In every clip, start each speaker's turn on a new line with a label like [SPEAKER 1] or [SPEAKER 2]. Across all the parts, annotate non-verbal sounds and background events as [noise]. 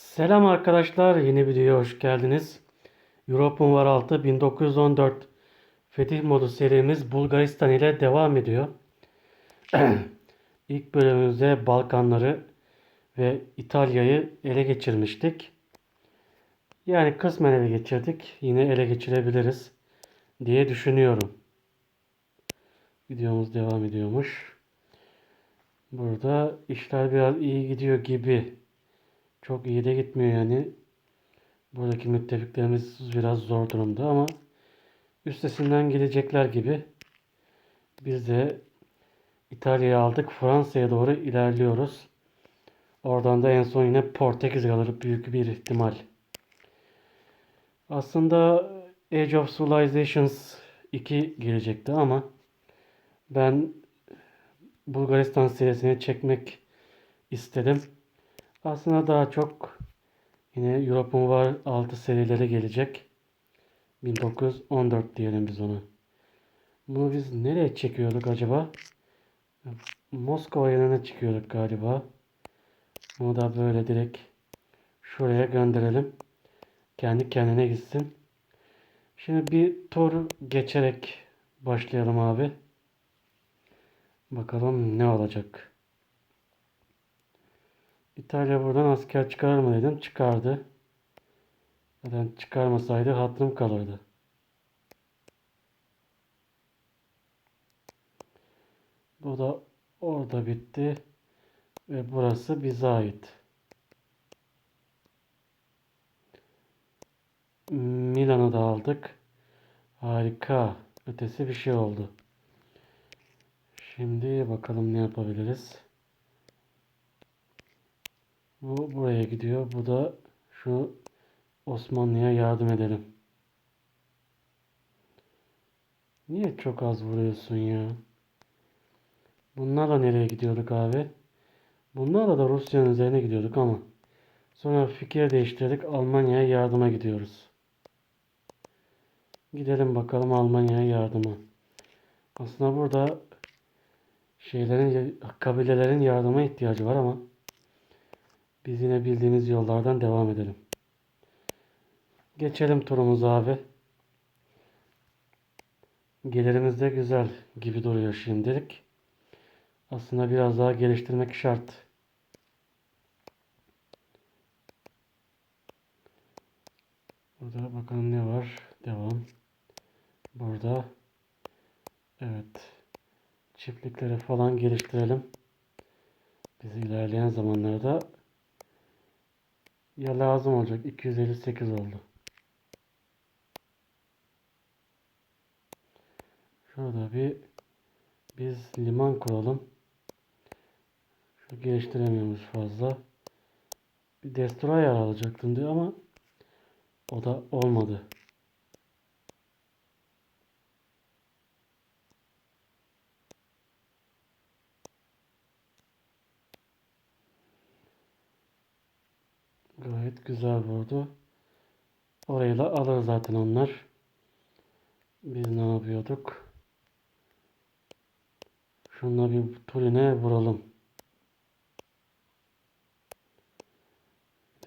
[SPEAKER 1] Selam arkadaşlar, yeni videoya hoş geldiniz. Europa Var 6 1914 Fetih Modu serimiz Bulgaristan ile devam ediyor. [clears throat] İlk bölümümüzde Balkanları ve İtalya'yı ele geçirmiştik. Yani kısmen ele geçirdik. Yine ele geçirebiliriz diye düşünüyorum. Videomuz devam ediyormuş. Burada işler biraz iyi gidiyor gibi. Çok iyi de gitmiyor yani. Buradaki müttefiklerimiz biraz zor durumda ama üstesinden gelecekler gibi. Biz de İtalya'yı aldık. Fransa'ya doğru ilerliyoruz. Oradan da en son yine Portekiz alır büyük bir ihtimal. Aslında Age of Civilizations 2 gelecekti ama ben Bulgaristan serisini çekmek istedim. Aslında daha çok yine Europe'un var 6 serileri gelecek. 1914 diyelim biz ona. Bunu biz nereye çekiyorduk acaba? Moskova yanına çıkıyorduk galiba. Bunu da böyle direkt şuraya gönderelim. Kendi kendine gitsin. Şimdi bir tur geçerek başlayalım abi. Bakalım ne olacak. İtalya buradan asker çıkarır dedim. Çıkardı. Zaten çıkarmasaydı hatırım kalırdı. Bu da orada bitti. Ve burası bize ait. Milan'ı da aldık. Harika. Ötesi bir şey oldu. Şimdi bakalım ne yapabiliriz. Bu buraya gidiyor. Bu da şu Osmanlı'ya yardım edelim. Niye çok az vuruyorsun ya? Bunlarla nereye gidiyorduk abi? Bunlarla da Rusya'nın üzerine gidiyorduk ama sonra fikir değiştirdik. Almanya'ya yardıma gidiyoruz. Gidelim bakalım Almanya'ya yardıma. Aslında burada şeylerin kabilelerin yardıma ihtiyacı var ama biz yine bildiğimiz yollardan devam edelim. Geçelim turumuzu abi. Gelirimiz de güzel gibi duruyor şimdilik. Aslında biraz daha geliştirmek şart. Burada bakalım ne var. Devam. Burada. Evet. Çiftlikleri falan geliştirelim. Biz ilerleyen zamanlarda ya lazım olacak. 258 oldu. Şurada bir biz liman kuralım. Şu geliştiremiyormuş fazla. Bir destroyer alacaktım diyor ama o da olmadı. Gayet güzel vurdu. Orayı da alır zaten onlar. Biz ne yapıyorduk? Şunla bir tuline vuralım.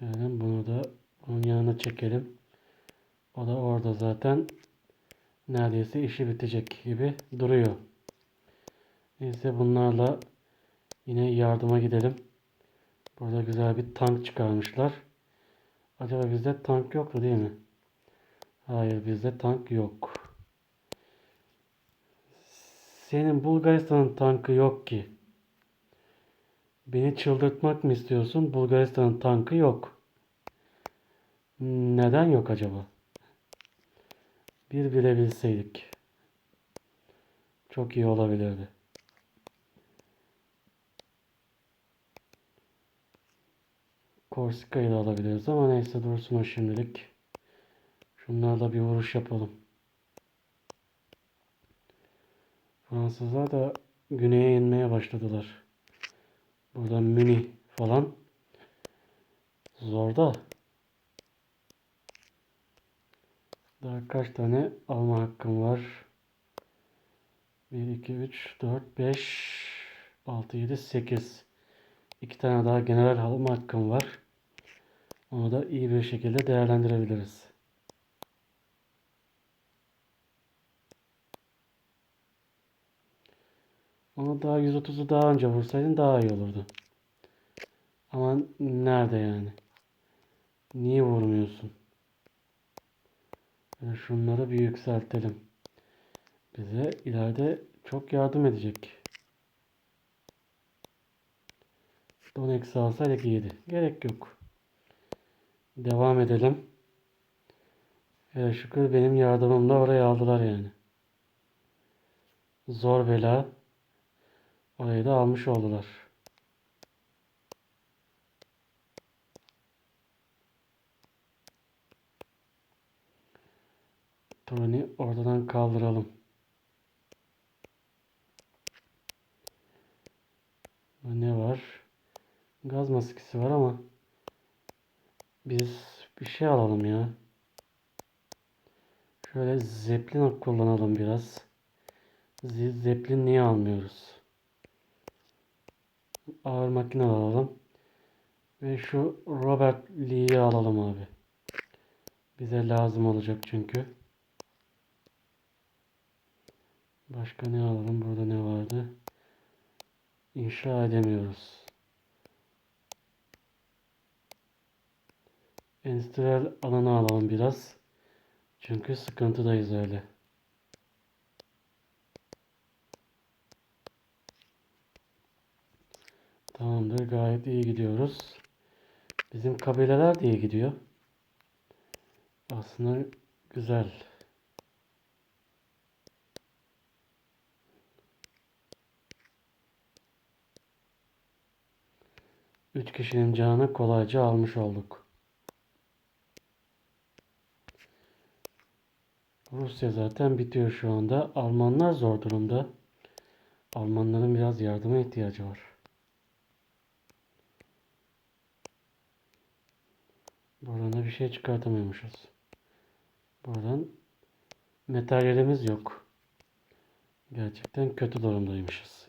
[SPEAKER 1] Diyelim bunu da bunun yanına çekelim. O da orada zaten neredeyse işi bitecek gibi duruyor. Neyse bunlarla yine yardıma gidelim. Burada güzel bir tank çıkarmışlar. Acaba bizde tank yoktu değil mi? Hayır bizde tank yok. Senin Bulgaristan'ın tankı yok ki. Beni çıldırtmak mı istiyorsun? Bulgaristan'ın tankı yok. Neden yok acaba? Bir bilebilseydik. Çok iyi olabilirdi. Korsika'yı da alabiliriz ama neyse dursun o şimdilik. Şunlarla bir vuruş yapalım. Fransızlar da güneye inmeye başladılar. Burada Münih falan zor da. Daha kaç tane alma hakkım var? 1, 2, 3, 4, 5, 6, 7, 8. İki tane daha general alma hakkım var. Onu da iyi bir şekilde değerlendirebiliriz. Onu daha 130'u daha önce vursaydın daha iyi olurdu. Ama nerede yani? Niye vurmuyorsun? Böyle şunları bir yükseltelim. Bize ileride çok yardım edecek. Don eksi alsaydık iyiydi. Gerek yok. Devam edelim. Hele şükür benim yardımımla oraya aldılar yani. Zor bela. Orayı da almış oldular. Tony oradan kaldıralım. Ne var? Gaz maskesi var ama biz bir şey alalım ya. Şöyle Zeppelin kullanalım biraz. Z- Zeppelin niye almıyoruz? Ağır makine alalım. Ve şu Robert Lee'yi alalım abi. Bize lazım olacak çünkü. Başka ne alalım? Burada ne vardı? İnşa edemiyoruz. Endüstriyel alanı alalım biraz. Çünkü sıkıntıdayız öyle. Tamamdır. Gayet iyi gidiyoruz. Bizim kabileler de iyi gidiyor. Aslında güzel. Üç kişinin canını kolayca almış olduk. Rusya zaten bitiyor şu anda. Almanlar zor durumda. Almanların biraz yardıma ihtiyacı var. Buradan da bir şey çıkartamıyormuşuz. Buradan materyalimiz yok. Gerçekten kötü durumdaymışız.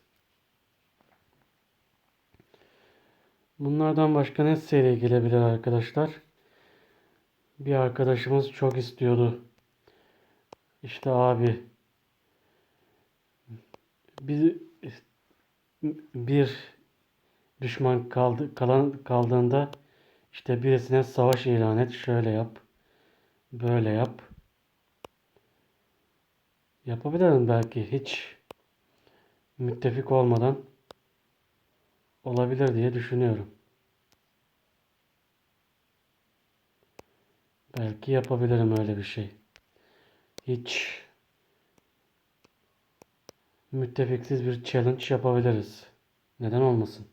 [SPEAKER 1] Bunlardan başka ne seri gelebilir arkadaşlar? Bir arkadaşımız çok istiyordu. İşte abi bir bir düşman kaldı kalan kaldığında işte birisine savaş ilan et, şöyle yap, böyle yap. Yapabilirim belki hiç müttefik olmadan olabilir diye düşünüyorum. Belki yapabilirim öyle bir şey. Hiç müttefiksiz bir challenge yapabiliriz. Neden olmasın?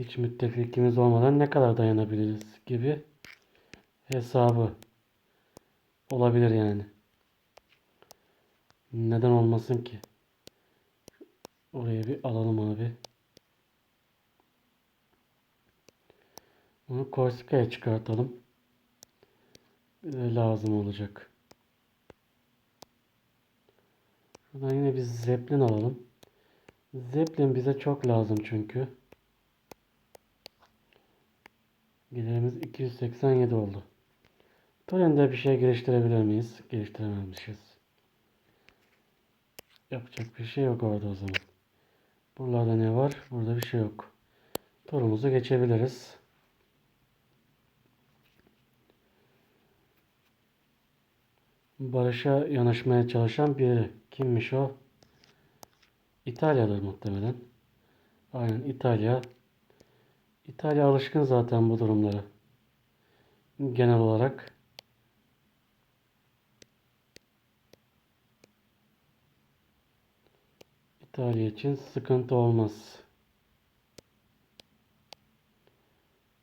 [SPEAKER 1] Hiç müttefikimiz olmadan ne kadar dayanabiliriz gibi hesabı olabilir yani. Neden olmasın ki? Oraya bir alalım abi. Bunu Korsika'ya çıkartalım. Lazım olacak. Şuradan yine bir Zeppelin alalım. Zeppelin bize çok lazım çünkü. Giderimiz 287 oldu. Torrent'de bir şey geliştirebilir miyiz? Geliştirememişiz. Yapacak bir şey yok orada o zaman. Buralarda ne var? Burada bir şey yok. Turumuzu geçebiliriz. Barış'a yanaşmaya çalışan biri. Kimmiş o? İtalya'dır muhtemelen. Aynen İtalya. İtalya alışkın zaten bu durumlara. Genel olarak. İtalya için sıkıntı olmaz.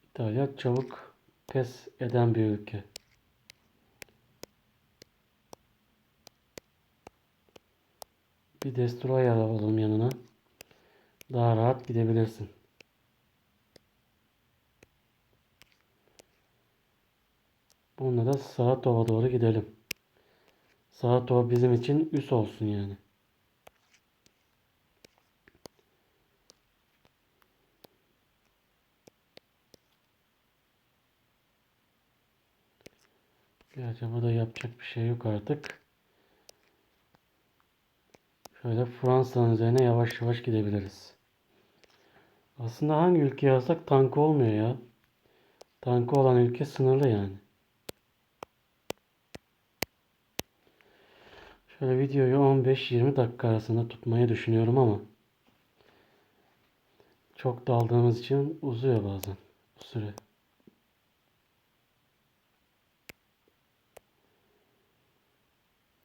[SPEAKER 1] İtalya çabuk pes eden bir ülke. Bir destroy alalım yanına. Daha rahat gidebilirsin. Bununla da Saratova doğru gidelim. Saratova bizim için üs olsun yani. Gerçi burada yapacak bir şey yok artık. Şöyle Fransa'nın üzerine yavaş yavaş gidebiliriz. Aslında hangi ülke yazsak tankı olmuyor ya. Tankı olan ülke sınırlı yani. Şöyle videoyu 15-20 dakika arasında tutmayı düşünüyorum ama çok daldığımız için uzuyor bazen bu süre.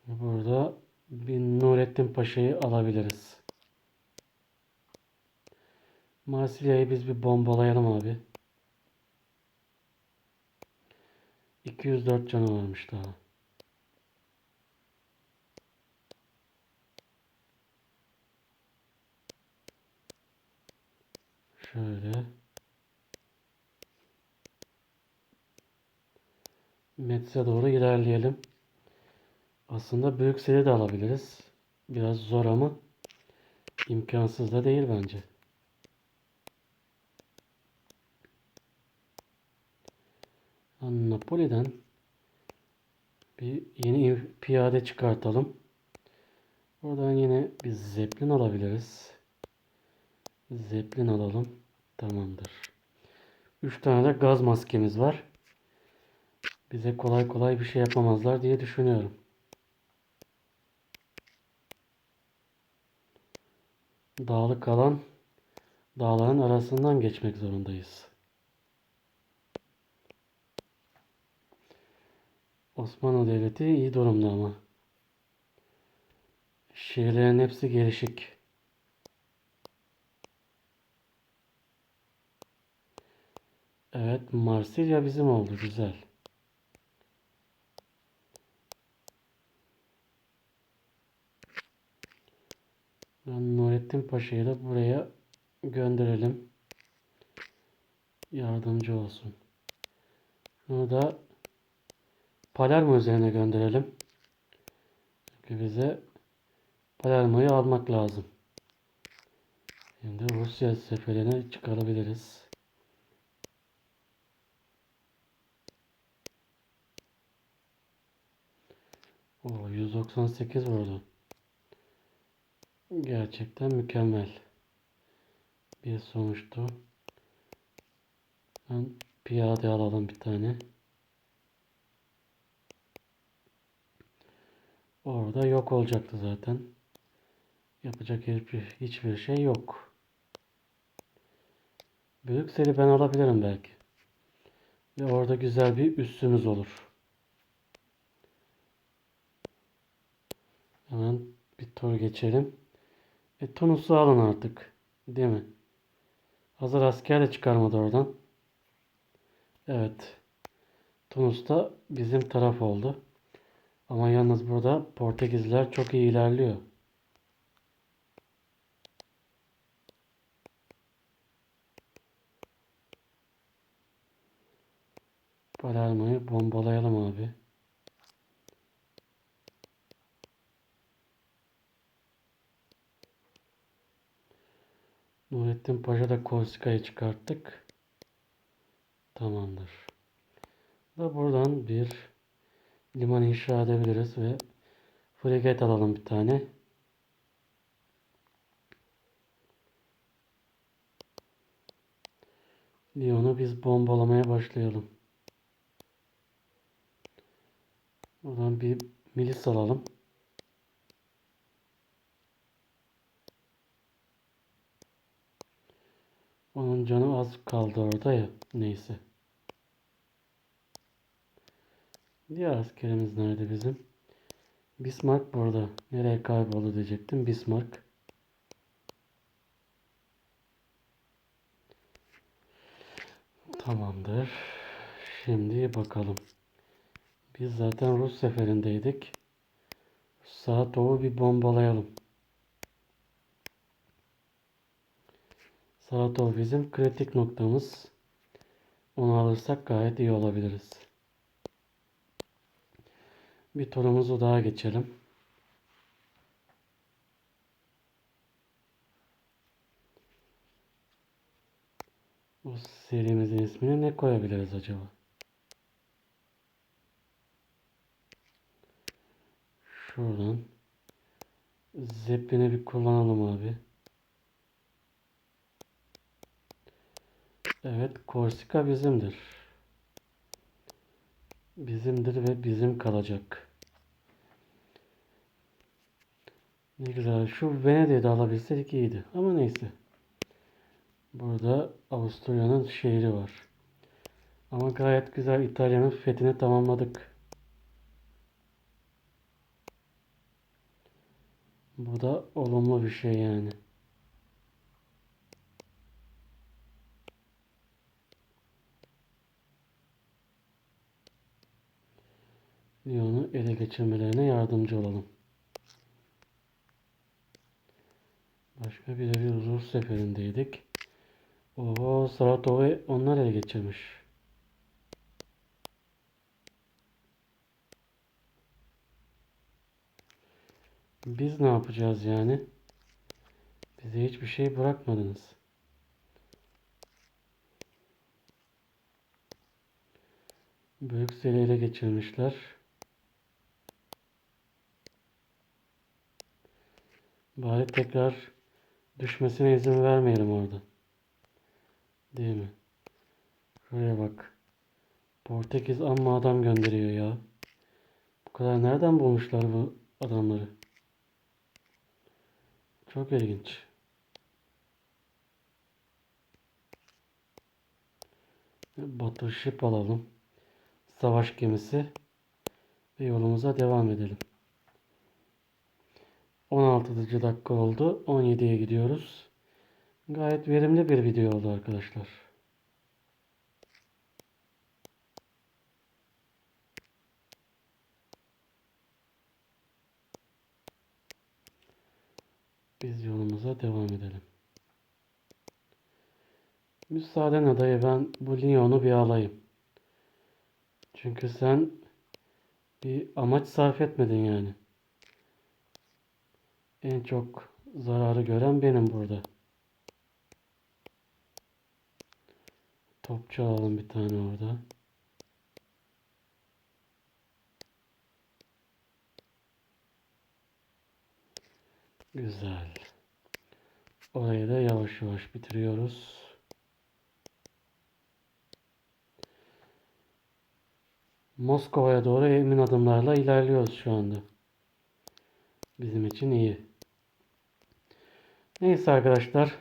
[SPEAKER 1] Burada bir Nurettin Paşa'yı alabiliriz. Marsilya'yı biz bir bombalayalım abi. 204 canı varmış daha. Şöyle. Metz'e doğru ilerleyelim. Aslında Brüksel'i de alabiliriz. Biraz zor ama imkansız da değil bence. Napoli'den bir yeni piyade çıkartalım. Oradan yine bir Zeppelin alabiliriz. Zeppelin alalım. Tamamdır. 3 tane de gaz maskemiz var. Bize kolay kolay bir şey yapamazlar diye düşünüyorum. Dağlık alan dağların arasından geçmek zorundayız. Osmanlı Devleti iyi durumda ama. Şehirlerin hepsi gelişik. Evet, Marsilya bizim oldu. Güzel. Ben Nurettin Paşa'yı da buraya gönderelim. Yardımcı olsun. Bunu da Palermo üzerine gönderelim. Çünkü bize Palermo'yu almak lazım. Şimdi Rusya seferine çıkarabiliriz. O 198 vurdu. Gerçekten mükemmel bir sonuçtu. Ben piyade alalım bir tane. Orada yok olacaktı zaten. Yapacak hiçbir, hiçbir şey yok. Brüksel'i ben alabilirim belki. Ve orada güzel bir üssümüz olur. Hemen bir tur geçelim. E Tunus'u alın artık. Değil mi? Hazır asker de çıkarmadı oradan. Evet. Tunus da bizim taraf oldu. Ama yalnız burada Portekizliler çok iyi ilerliyor. Palermo'yu bombalayalım abi. Nurettin Paşa da Korsika'yı çıkarttık. Tamamdır. Da buradan bir liman inşa edebiliriz ve fregat alalım bir tane. Lyon'u biz bombalamaya başlayalım. Buradan bir milis alalım. Onun canı az kaldı orada ya. Neyse. Diğer askerimiz nerede bizim? Bismarck burada. Nereye kayboldu diyecektim. Bismarck. Tamamdır. Şimdi bakalım. Biz zaten Rus seferindeydik. Saatов'u bir bombalayalım. Saatov bizim kritik noktamız. Onu alırsak gayet iyi olabiliriz. Bir turumuzu daha geçelim. Bu serimizin ismini ne koyabiliriz acaba? Şuradan. Zeppelin'i bir kullanalım abi. Evet, Korsika bizimdir. Bizimdir ve bizim kalacak. Ne güzel. Şu Venedik'i de alabilseydik iyiydi. Ama neyse. Burada Avusturya'nın şehri var. Ama gayet güzel İtalya'nın fethini tamamladık. Bu da olumlu bir şey yani. Lyon'u ele geçirmelerine yardımcı olalım. Başka bir bir Rus seferindeydik. Oo, Saratov'u onlar ele geçirmiş. Biz ne yapacağız yani? Bize hiçbir şey bırakmadınız. Brüksel'i ele geçirmişler. Bari tekrar düşmesine izin vermeyelim orada. Değil mi? Şuraya bak. Portekiz amma adam gönderiyor ya. Bu kadar nereden bulmuşlar bu adamları? Çok ilginç. Battleship alalım. Savaş gemisi. Ve yolumuza devam edelim. 16. dakika oldu. 17'ye gidiyoruz. Gayet verimli bir video oldu arkadaşlar. Biz yolumuza devam edelim. Müsaadenle dayı ben bu Lyon'u bir alayım. Çünkü sen bir amaç sarf etmedin yani. En çok zararı gören benim burada. Topçu alalım bir tane orada. Güzel. Orayı da yavaş yavaş bitiriyoruz. Moskova'ya doğru emin adımlarla ilerliyoruz şu anda. Bizim için iyi. Neyse arkadaşlar.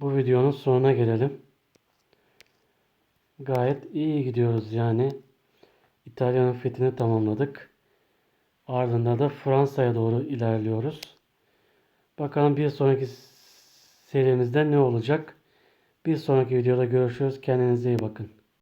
[SPEAKER 1] Bu videonun sonuna gelelim. Gayet iyi gidiyoruz yani. İtalya'nın fethini tamamladık. Ardından da Fransa'ya doğru ilerliyoruz. Bakalım bir sonraki serimizde ne olacak? Bir sonraki videoda görüşürüz. Kendinize iyi bakın.